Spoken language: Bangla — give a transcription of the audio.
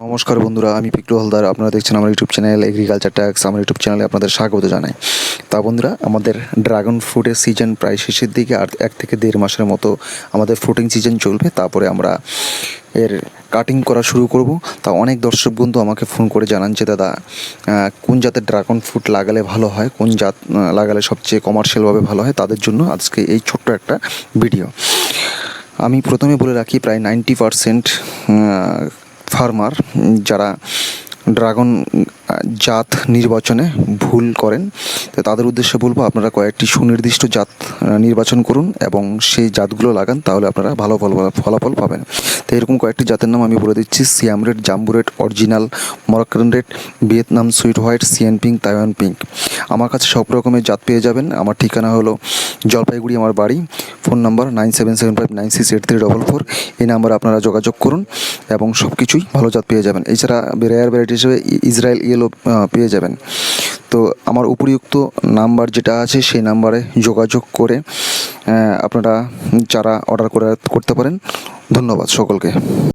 নমস্কার বন্ধুরা, আমি পিকটু হালদার। আপনারা দেখছেন আমার ইউটিউব চ্যানেল এগ্রিকালচার ট্যাক্স আমার ইউটিউব চ্যানেলে আপনাদের স্বাগত জানাই। তা বন্ধুরা, আমাদের ড্রাগন ফ্রুটের সিজন প্রায় শেষের দিকে, আর এক থেকে দেড় মাসের মতো আমাদের ফ্রুটিং সিজন চলবে। তারপরে আমরা এর কাটিং করা শুরু করব। তা অনেক দর্শক বন্ধু আমাকে ফোন করে জানান যে, দাদা কোন জাতের ড্রাগন ফ্রুট লাগালে ভালো হয়? কোন জাত লাগালে সবচেয়ে কমার্শিয়ালভাবে ভালো হয়? তাদের জন্য আজকে এই ছোট্ট একটা ভিডিও আমি প্রথমে বলে রাখি, প্রায় নাইনটি পারসেন্ট ফার্মার, যারা ড্রাগন জাত নির্বাচনে ভুল করেন, তো তাদের উদ্দেশ্যে বলব আপনারা কয়েকটি সুনির্দিষ্ট জাত নির্বাচন করুন এবং সেই জাতগুলো লাগান, তাহলে আপনারা ভালো ফল ফলাফল পাবেন। তো এরকম কয়েকটি জাতের নাম আমি বলে দিচ্ছি, Siam red, Jumbo red, original Moroccan red, Vietnam sweet white, Siam pink, Taiwan pink. আমার কাছে সব রকমের জাত পেয়ে যাবেন। আমার ঠিকানা হলো জলপাইগুড়ি, আমার বাড়ি। Phone number nine seven seven five nine six eight three double four. এই নাম্বারে আপনারা যোগাযোগ করুন এবং সব কিছুই ভালো জাত পেয়ে যাবেন। এছাড়া রেয়ার ভ্যারাইটি হিসেবে ইসরায়েল ইয়েলো পেয়ে যাবেন। তো আমার উপরিউক্ত নাম্বার যেটা আছে সেই নাম্বারে যোগাযোগ করে আপনারা চারা অর্ডার করে করতে পারেন, ধন্যবাদ সকলকে।